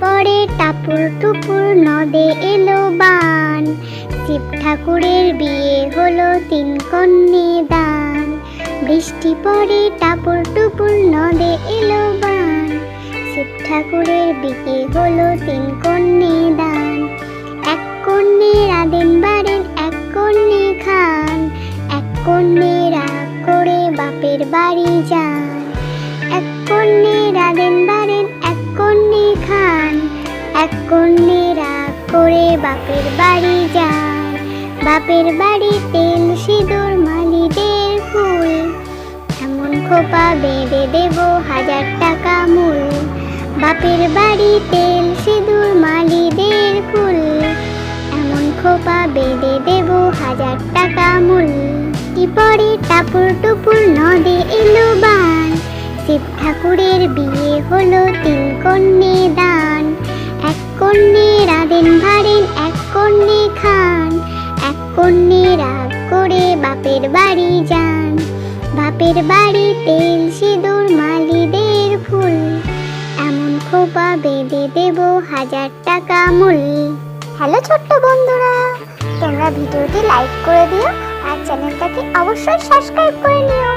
টাপুর টুপুর নদে এলো বান। শিব ঠাকুরের বিয়ে হলো তিন কন্যে দান। বৃষ্টি পরে টাপুর টুপুর নদে এলো বান। শিব ঠাকুরের বিয়ে হলো তিন কন্যে দান। এক কন্যে রাধেন বাড়েন, এক কন্যে খান। এক কন্যে রাগ করে বাপের বাড়ি যান। এক কন্যে রাধেন এক কন্যে রাগ করে বাপের বাড়ি যান বাপের বাড়ি তেল সিঁদুর, মালিদের ফুল। এমন খোপা বেঁধে দেব হাজার টাকা মূল। বাপের বাড়ি তেল সিঁদুর, মালিদের ফুল। এমন খোপা বেঁধে দেব হাজার টাকা মূল। কি পরে টাপুর টুপুর নদে কন্যে রাধেন ভাড়েন এক কন্যে খান। এক কন্যে রাগ করে বাপের বাড়ি যান। বাপের বাড়ি তেল, সিঁদুর, মালিদের ফুল। এমন খোপা বেঁধে দেব হাজার টাকা মূল। হ্যালো ছোট্ট বন্ধুরা, তোমরা ভিডিওটি লাইক করে দিও আর চ্যানেলটাকে অবশ্যই সাবস্ক্রাইব করে নিও।